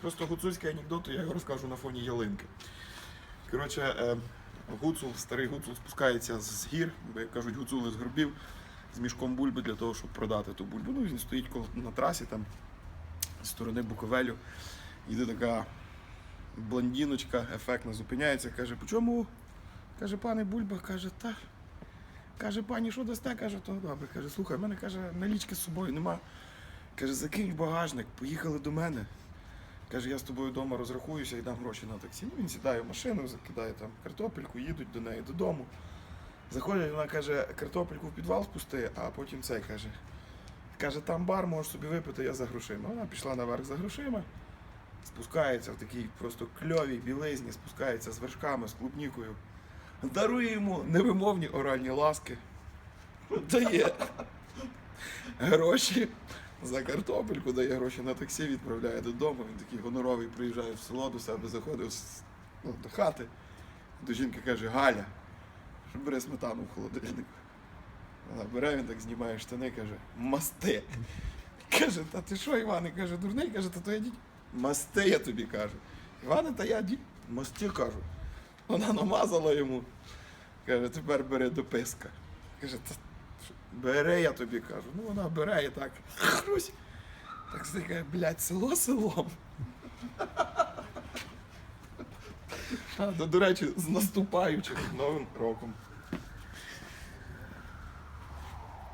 Просто гуцульський анекдот, я його розкажу на фоні ялинки. Коротше, е, гуцул, старий гуцул спускається з гір, бо як кажуть, гуцули з горбів, з мішком бульби для того, щоб продати ту бульбу. Ну, він стоїть на трасі там з сторони Буковелю. Йде така блондіночка, ефектно зупиняється, каже, по чому? Каже, пане Бульба, каже, та. Каже, пані, що дасте? Каже, то добре. Каже, слухай, в мене каже, налічки з собою нема. Каже, закинь в багажник, поїхали до мене. Каже, я з тобою вдома розрахуюся і дам гроші на таксі. Ну, він сідає в машину, закидає там картопельку, їдуть до неї додому. Заходять, вона каже, картопельку в підвал спусти, а потім цей каже. Каже, там бар, можеш собі випити, я за грошима. Вона пішла наверх за грошима, спускається в такій просто кльовій білизні, спускається з вершками, з клубнікою. Дарує йому невимовні оральні ласки. Дає гроші за картопельку, дає гроші на таксі, відправляє додому. Він такий гоноровий приїжджає в село до себе, заходить з- ну, до хати. До жінки каже, Галя, що бери сметану в холодильник. Вона бере, він так знімає штани, каже, масти. Каже, та ти що, Іване? Каже, дурний, каже, та то я дідь. Масти, я тобі кажу. Іване, та я дідь. Масти кажу. Вона намазала йому. Каже, тепер бери до писка. Каже, та що, бери, я тобі кажу. Ну вона бере і так. Хрусь. Так стикає, блядь, село селом. А, до, до речі, з наступаючим новим роком.